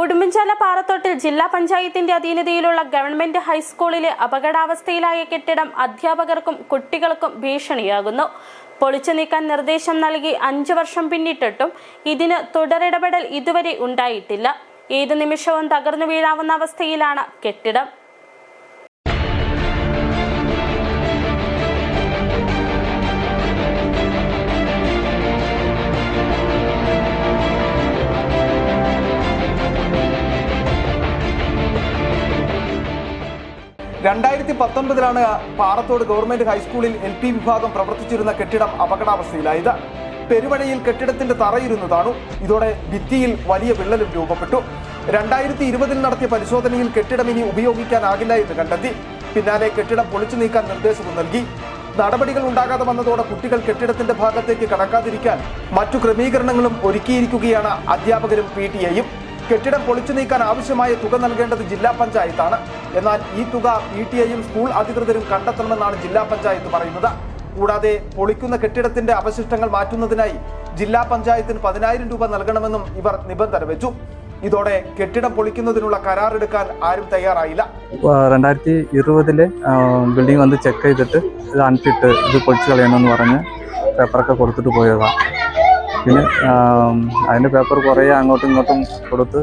ഉടുമ്പൻചോല പാറത്തോട്ടിൽ ജില്ലാ പഞ്ചായത്തിന്റെ അധീനതയിലുള്ള ഗവൺമെന്റ് ഹൈസ്കൂളിലെ അപകടാവസ്ഥയിലായ കെട്ടിടം അധ്യാപകർക്കും കുട്ടികൾക്കും ഭീഷണിയാകുന്നു. പൊളിച്ചു നീക്കാൻ നിർദ്ദേശം നൽകി അഞ്ചു വർഷം പിന്നിട്ടിട്ടും ഇതിന് തുടരിടപെടൽ ഇതുവരെ ഉണ്ടായിട്ടില്ല. ഏതു നിമിഷവും തകർന്നു വീഴാവുന്ന അവസ്ഥയിലാണ് കെട്ടിടം. രണ്ടായിരത്തി പത്തൊൻപതിലാണ് പാറത്തോട് ഗവൺമെന്റ് ഹൈസ്കൂളിൽ എൽ പി വിഭാഗം പ്രവർത്തിച്ചിരുന്ന കെട്ടിടം അപകടാവസ്ഥയിലായത്. പെരുമഴയിൽ കെട്ടിടത്തിന്റെ തറയിരുന്നു താണു ഇതോടെ ഭിത്തിയിൽ വലിയ വിള്ളലും രൂപപ്പെട്ടു. രണ്ടായിരത്തി ഇരുപതിൽ നടത്തിയ പരിശോധനയിൽ കെട്ടിടം ഇനി ഉപയോഗിക്കാനാകില്ല എന്ന് കണ്ടെത്തി. പിന്നാലെ കെട്ടിടം പൊളിച്ചു നീക്കാൻ നിർദ്ദേശവും നൽകി. നടപടികൾ ഉണ്ടാകാതെ വന്നതോടെ കുട്ടികൾ കെട്ടിടത്തിന്റെ ഭാഗത്തേക്ക് കടക്കാതിരിക്കാൻ മറ്റു ക്രമീകരണങ്ങളും ഒരുക്കിയിരിക്കുകയാണ് അധ്യാപകരും പി ടി കെട്ടിടം പൊളിച്ചു നീക്കാൻ ആവശ്യമായ തുക നൽകേണ്ടത് ജില്ലാ പഞ്ചായത്താണ്. എന്നാൽ ഈ തുക പി ടി ഐയും സ്കൂൾ അധികൃതരും കണ്ടെത്തണമെന്നാണ് ജില്ലാ പഞ്ചായത്ത് പറയുന്നത്. കൂടാതെ പൊളിക്കുന്ന കെട്ടിടത്തിന്റെ അവശിഷ്ടങ്ങൾ മാറ്റുന്നതിനായി ജില്ലാ പഞ്ചായത്തിന് പതിനായിരം രൂപ നൽകണമെന്നും ഇവർ നിബന്ധന വെച്ചു. ഇതോടെ കെട്ടിടം പൊളിക്കുന്നതിനുള്ള കരാറെടുക്കാൻ ആരും തയ്യാറായില്ല. രണ്ടായിരത്തി ഇരുപതിലെ ബിൽഡിംഗ് വന്ന് ചെക്ക് ചെയ്തിട്ട് ഇത് അൺഫിറ്റ് ഇത് പൊളിച്ചു കളയണമെന്ന് പറഞ്ഞ് പേപ്പറൊക്കെ കൊടുത്തിട്ട് പോയതാണ് പിന്നെ അതിന്റെ പേപ്പർ കുറേ അങ്ങോട്ടും ഇങ്ങോട്ടും കൊടുത്ത്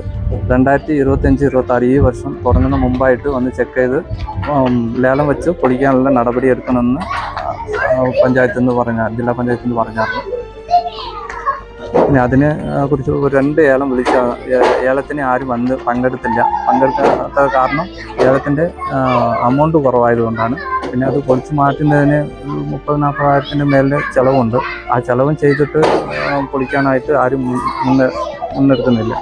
രണ്ടായിരത്തി ഇരുപത്തഞ്ച് ഇരുപത്താറ് ഈ വർഷം തുടങ്ങുന്ന മുമ്പായിട്ട് വന്ന് ചെക്ക് ചെയ്ത് ലേലം വെച്ച് പൊളിക്കാനുള്ള നടപടി എടുക്കണമെന്ന് പഞ്ചായത്തിൽ നിന്ന് പറഞ്ഞ ജില്ലാ പഞ്ചായത്തിൽ നിന്ന് പറഞ്ഞായിരുന്നു. പിന്നെ അതിനെ കുറിച്ച് രണ്ട് ഏലം വിളിച്ച ഏലത്തിന് ആരും വന്ന് പങ്കെടുത്തില്ല. പങ്കെടുക്കാത്ത കാരണം ഏലത്തിന്റെ അമൗണ്ട് കുറവായതുകൊണ്ടാണ്. പിന്നെ അത് പൊളിച്ചു മാറ്റുന്നതിന് മുപ്പത് നാൽപ്പതായിരത്തിന്റെ മേലെ ചിലവുണ്ട്. ആ ചിലവും ചെയ്തിട്ട് പൊളിക്കാനായിട്ട് ആരും മുന്നെടുക്കുന്നില്ല.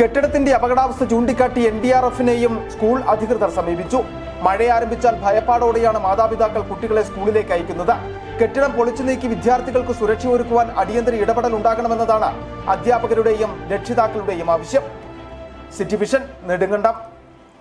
കെട്ടിടത്തിന്റെ അപകടാവസ്ഥ ചൂണ്ടിക്കാട്ടി എൻ ഡി ആർ എഫിനെയും സ്കൂൾ അധികൃതർ സമീപിച്ചു. മഴ ആരംഭിച്ചാൽ ഭയപ്പാടോടെയാണ് മാതാപിതാക്കൾ കുട്ടികളെ സ്കൂളിലേക്ക് അയക്കുന്നത്. കെട്ടിടം പൊളിച്ചു നീക്കി വിദ്യാർത്ഥികൾക്ക് സുരക്ഷ ഒരുക്കുവാൻ അടിയന്തര ഇടപെടൽ ഉണ്ടാകണമെന്നതാണ് അധ്യാപകരുടെയും രക്ഷിതാക്കളുടെയും ആവശ്യം. City vision Nedumkandam.